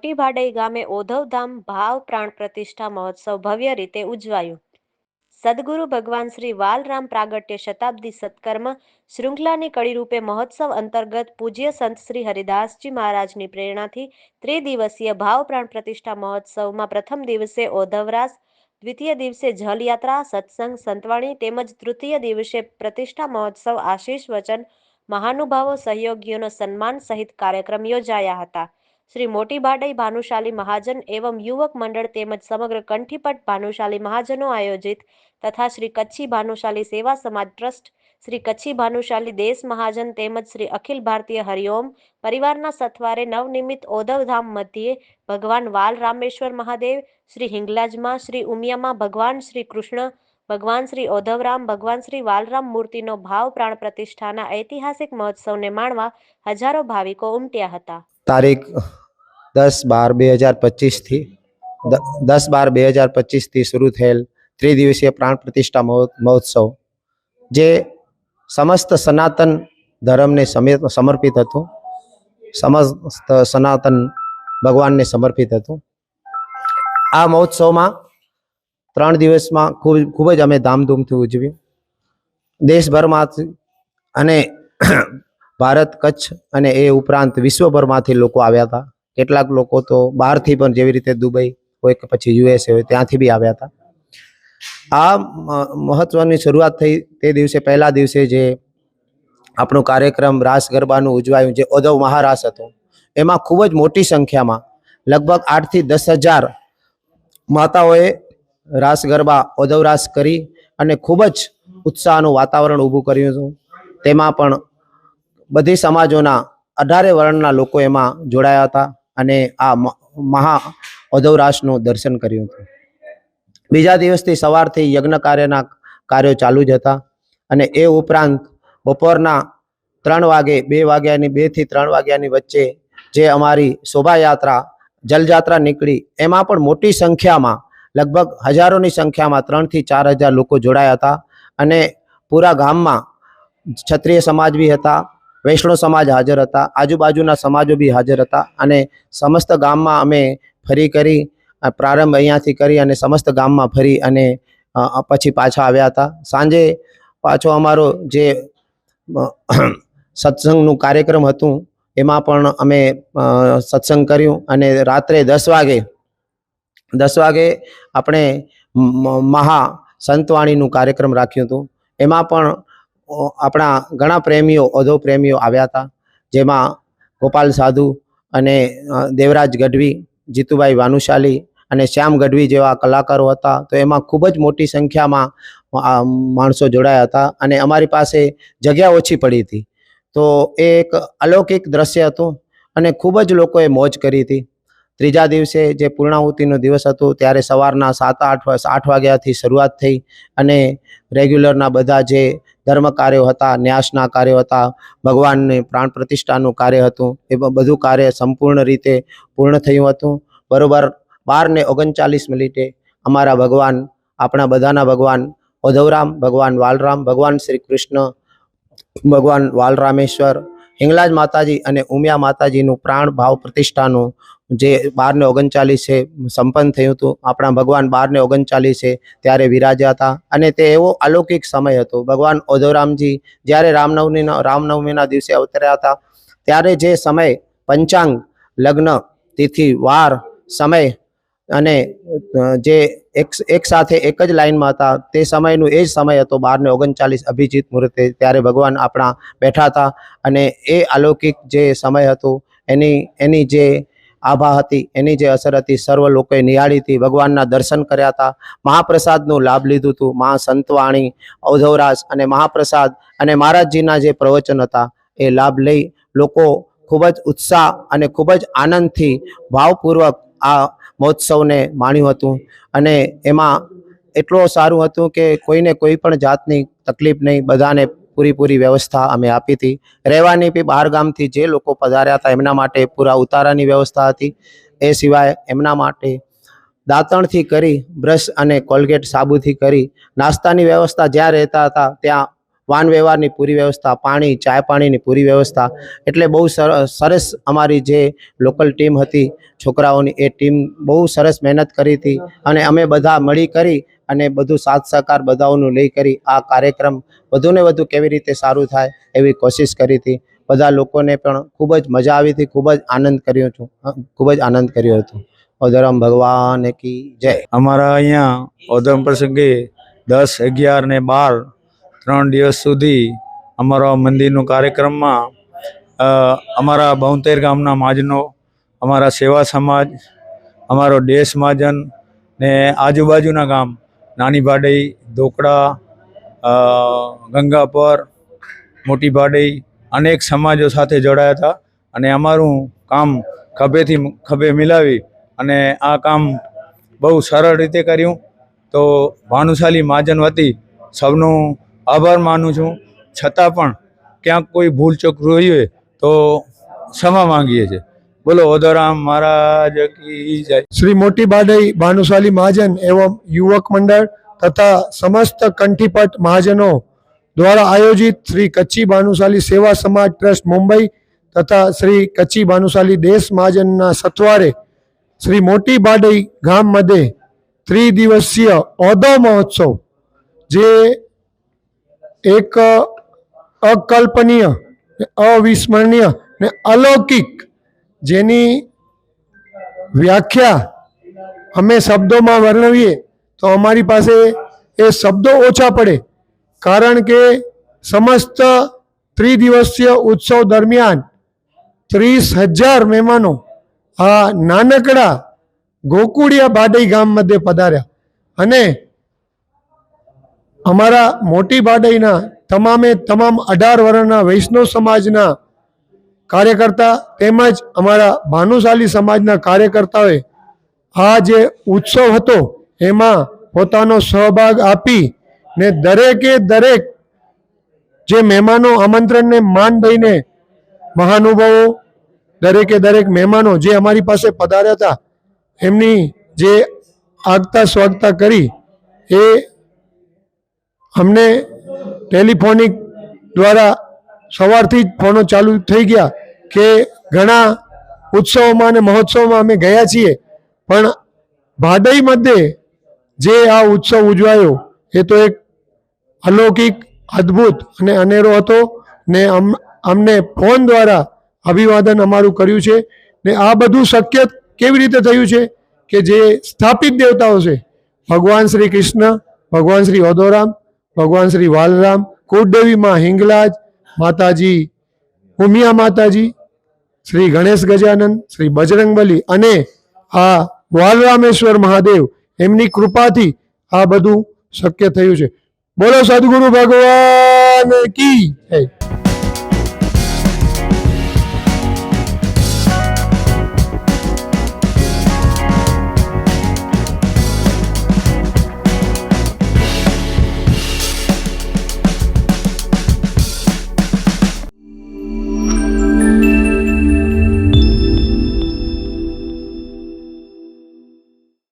મોટી ગામે ઓધવધામ ભાવ પ્રાણ પ્રતિષ્ઠા મહોત્સવ ભવ્ય રીતે ઉજવાયું. સદગુરુ ભગવાન શ્રી વાલરામ પ્રાગટ્ય શતાબ્દી સત્કર્મ શૃંખલાની કડીરૂપે મહોત્સવ અંતર્ગત પૂજ્ય સંત શ્રી હરિદાસજી મહારાજની પ્રેરણાથી ત્રિદિવસીય ભાવ પ્રાણ પ્રતિષ્ઠા મહોત્સવમાં પ્રથમ દિવસે ઓધવરાસ, દ્વિતીય દિવસે જલયાત્રા, સત્સંગ, સંતવાણી તેમજ તૃતીય દિવસે પ્રતિષ્ઠા મહોત્સવ આશીષ વચન, મહાનુભાવો સહયોગીઓનો સન્માન સહિત કાર્યક્રમ યોજાયા હતા. શ્રી મોટી ભાડઈ ભાનુશાલી મહાજન એવં યુવક મંડળ તેમજ સમગ્ર કંઠીપટ ભાનુશાલી મહાજનો આયોજિત તથા શ્રી કચ્છી ભાનુશાલી સેવા સમાજ ટ્રસ્ટ, શ્રી કચ્છી ભાનુશાલી દેશ મહાજન તેમજ શ્રી અખિલ ભારતીય હરિઓમ પરિવારના સથવારે નવનિમિત્ત ઓધવધામ મધ્યે ભગવાન વાલ રામેશ્વર મહાદેવ, શ્રી હિંગલાજમાં શ્રી ઉમિયામાં ભગવાન શ્રી કૃષ્ણ ભગવાન શ્રી ઓધવરામ, ભગવાન શ્રી વાલરામ મૂર્તિનો ભાવ પ્રાણ પ્રતિષ્ઠાના ઐતિહાસિક મહોત્સવને માણવા હજારો ભાવિકો ઉમટ્યા હતા. તારીખ દસ બાર બે હજાર પચીસથી દસ બાર બે હજાર પચીસથી શરૂ થયેલ ત્રિદિવસીય પ્રાણ પ્રતિષ્ઠા મહોત્સવ, જે સમસ્ત સનાતન ધર્મને સમે- સમર્પિત હતું. સમસ્ત સનાતન ભગવાનને સમર્પિત હતું. આ મહોત્સવમાં ત્રણ દિવસમાં ખૂબ ખૂબ જ અમે ધામધૂમથી ઉજવ્યું. દેશભરમાંથી અને ભારત, કચ્છ અને એ ઉપરાંત વિશ્વભરમાંથી લોકો આવ્યા હતા. કેટલાક લોકો તો બહારથી પણ જેવી રીતે દુબઈ હોય કે પછી યુએસએ હોય ત્યાંથી બી આવ્યા હતા. આ મહત્વની શરૂઆત થઈ તે દિવસે, પહેલા દિવસે જે આપણો કાર્યક્રમ રાસ ગરબાનું ઉજવાયું, જે ઓધવ મહારાસ હતો, એમાં ખૂબ જ મોટી સંખ્યામાં લગભગ આઠથી દસ હજાર માતાઓએ રાસ ગરબા ઓધવ રાસ કરી અને ખૂબ જ ઉત્સાહનું વાતાવરણ ઊભું કર્યું હતું. તેમાં પણ બધી સમાજોના અઢારે વર્ણના લોકો એમાં જોડાયા હતા અને આ મહા ઓધવરાસનું દર્શન કર્યું હતું. બીજા દિવસથી સવારથી યજ્ઞ કાર્યના કાર્યો ચાલુ જ હતા અને એ ઉપરાંત બપોરના ત્રણ વાગે, બે વાગ્યાની બેથી ત્રણ વાગ્યાની વચ્ચે જે અમારી શોભાયાત્રા, જલયાત્રા નીકળી, એમાં પણ મોટી સંખ્યામાં લગભગ હજારોની સંખ્યામાં ત્રણથી ચાર હજાર લોકો જોડાયા હતા અને પૂરા ગામમાં ક્ષત્રિય સમાજ બી હતા, વૈષ્ણવ સમાજ હાજર હતા, આજુબાજુના સમાજો બી હાજર હતા અને સમસ્ત ગામમાં અમે ફરી કરી પ્રારંભ અહીંયાથી કરી અને સમસ્ત ગામમાં ફરી અને પછી પાછા આવ્યા હતા. સાંજે પાછો અમારો જે સત્સંગનું કાર્યક્રમ હતું, એમાં પણ અમે સત્સંગ કર્યું અને રાત્રે દસ વાગે દસ વાગે આપણે મહા સંતવાણીનું કાર્યક્રમ રાખ્યું હતું. એમાં પણ આપણા ઘણા પ્રેમીઓ ઓધો પ્રેમીઓ આવ્યા હતા. જેમાં ગોપાલ સાધુ અને દેવરાજ ગઢવી, જીતુભાઈ વાનુશાલી અને શ્યામ ગઢવી જેવા કલાકારો હતા. તો એમાં ખૂબ જ મોટી સંખ્યામાં માણસો જોડાયા હતા અને અમારી પાસે જગ્યા ઓછી પડી હતી. તો એ એક અલૌકિક દ્રશ્ય હતું અને ખૂબ જ લોકોએ મોજ કરી હતી. ત્રીજા દિવસે જે પૂર્ણાહુતિનો દિવસ હતો, ત્યારે સવારના સાત આઠ આઠ વાગ્યાથી શરૂઆત થઈ અને રેગ્યુલરના બધા જે ધર્મ કાર્યો હતા, ન્યાસના કાર્યો હતા, ભગવાનને પ્રાણ પ્રતિષ્ઠાનું કાર્ય હતું, એ બધું કાર્ય સંપૂર્ણ રીતે પૂર્ણ થયું હતું. બરોબર બાર ને ઓગણચાલીસ મિનિટે અમારા ભગવાન, આપણા બધાના ભગવાન, ઓધવરામ, ભગવાન વાલરામ, ભગવાન શ્રી કૃષ્ણ, ભગવાન વાલરામેશ્વર, હિંગલાજ માતાજી અને ઉમિયા માતાજીનું પ્રાણ ભાવ પ્રતિષ્ઠાનું જે બાર ને ઓગણચાલીસે સંપન્ન થયું હતું. આપણા ભગવાન બાર ને ઓગણચાલીસે ત્યારે વિરાજ્યા હતા. અને તે એવો અલૌકિક સમય હતો. ભગવાન ઓધોરામજી જ્યારે રામનવમીના રામનવમીના દિવસે અવતર્યા હતા, ત્યારે જે સમય, પંચાંગ, લગ્ન, તિથિ, વાર, સમય અને જે એક એક સાથે એક જ લાઈનમાં હતા, તે સમયનું એ જ સમય હતો બાર ને ઓગણચાલીસ અભિજીત મુહૂર્તે, ત્યારે ભગવાન આપણા બેઠા હતા. અને એ અલૌકિક જે સમય હતો, એની એની જે આભા હતી. એની જે અસર હતી, સર્વ લોકોએ નિહાળી હતી ભગવાનના દર્શન કર્યા હતા. મહાપ્રસાદનો લાભ લીધું હતું. મહા સંતવાણી ઔધવરાસ અને મહાપ્રસાદ અને મહારાજજીના જે પ્રવચન હતા, એ લાભ લઈ લોકો ખૂબ જ ઉત્સાહ અને ખૂબ જ આનંદથી ભાવપૂર્વક આ મહોત્સવને માણ્યું હતું. અને એમાં એટલો સારું હતું કે કોઈને કોઈ પણ જાતની તકલીફ નહીં, બધાને પૂરીપૂરી વ્યવસ્થા અમે આપી હતી. રહેવાની બી બહાર ગામથી જે લોકો પધાર્યા હતા એમના માટે પૂરા ઉતારાની વ્યવસ્થા હતી. એ સિવાય એમના માટે દાંતણથી કરી, બ્રશ અને કોલગેટ સાબુથી કરી, નાસ્તાની વ્યવસ્થા જ્યાં રહેતા હતા ત્યાં વાહન વ્યવહારની પૂરી વ્યવસ્થા, પાણી, ચાય પાણીની પૂરી વ્યવસ્થા. એટલે બહુ સર- સરસ અમારી જે લોકલ ટીમ હતી, છોકરાઓની, એ ટીમ બહુ સરસ મહેનત કરી હતી અને અમે બધા મળી કરી અને બધું સાથ સહકાર બધાઓનું લઈ કરી આ કાર્યક્રમ વધુને વધુ કેવી રીતે સારું થાય એવી કોશિશ કરી હતી. બધા લોકોને પણ ખૂબ જ મજા આવી હતી, ખૂબ જ આનંદ કર્યો છું ખૂબ જ આનંદ કર્યો હતો. ઓધરમ ભગવાન કી જય. અમારા અહીંયા ઓધરમ પ્રસંગે દસ અગિયાર ને બાર ત્રણ દિવસ સુધી અમારા મંદિરનો કાર્યક્રમમાં અમારા બોતેર ગામના મહાજનો, અમારા સેવા સમાજ, અમારો દેશ મહાજન ને આજુબાજુના ગામ નાની ભાડઈ ધોકડા ગંગાપર મોટી ભાડઈ અનેક સમાજો સાથે જોડાયા હતા અને અમારું કામ ખભેથી ખભે મિલાવી અને આ કામ બહુ સરળ રીતે કર્યું. તો ભાનુશાલી મહાજન વતી સૌનો આભાર માનું છું. છતાં પણ ક્યાંક કોઈ ભૂલચૂક રહી હોય તો ક્ષમા માંગીએ છીએ. બોલો ઓદરામ મહારાજ કી શ્રી મોટી બાડઈ ભાનુશાલી મહાજન એવમ યુવક મંડળ તથા સમસ્ત કંઠીપટ મહાજનો દ્વારા આયોજિત શ્રી કચ્છી ભાનુશાલી સેવા સમાજ ટ્રસ્ટ મુંબઈ તથા શ્રી કચ્છી ભાનુશાલી દેશ મહાજનના સત્વારે શ્રી મોટી બાડઈ ગામ મધ્યે ત્રિદિવસીય ઓદો મહોત્સવ, જે એક અકલ્પનીય, અવિસ્મરણીય ને અલૌકિક જેની વ્યાખ્યા અમે શબ્દોમાં વર્ણવીએ તો અમારી પાસે એ શબ્દો ઓછા પડે. કારણ કે સમસ્ત ત્રિદિવસીય ઉત્સવ દરમિયાન ત્રીસ હજાર મહેમાનો આ નાનકડા ગોકુળિયા બાડઈ ગામ મધ્યે પધાર્યા. અને અમારા મોટી બાડાઈના તમામે તમામ અઢાર વર્ષના વૈષ્ણવ સમાજના કાર્યકર્તા તેમજ અમારા ભાનુશાલી સમાજના કાર્યકર્તાઓએ આ જે ઉત્સવ હતો, એમાં પોતાનો સહભાગ આપી ને દરેકે દરેક જે મહેમાનો આમંત્રણને માન દઈને મહાનુભાવો, દરેકે દરેક મહેમાનો જે અમારી પાસે પધાર્યા હતા, એમની જે આગતા સ્વાગતા કરી, એ અમને ટેલિફોનિક દ્વારા સવારથી જ ફોનો ચાલુ થઈ ગયા કે ઘણા ઉત્સવોમાં અને મહોત્સવમાં અમે ગયા છીએ. પણ ભાડઈ મધ્યે જે આ ઉત્સવ ઉજવાયો, એ તો એક અલૌકિક, અદ્ભુત અને અનેરો હતો ને અમ, અમને ફોન દ્વારા અભિવાદન અમારું કર્યું છે ને આ બધું શક્ય કેવી રીતે થયું છે કે જે સ્થાપિત દેવતાઓ છે, ભગવાન શ્રી કૃષ્ણ, ભગવાન શ્રી ઓદોરામ ભગવાન શ્રી વાલરામ કુળદેવી માં હિંગલાજ, માતાજી, ઉમિયા માતાજી, શ્રી ગણેશ ગજાનંદ શ્રી બજરંગબલી અને આ વાલરામેશ્વર મહાદેવ, એમની કૃપાથી આ બધું શક્ય થયું છે. બોલો સદગુરુ ભગવાન કી જય.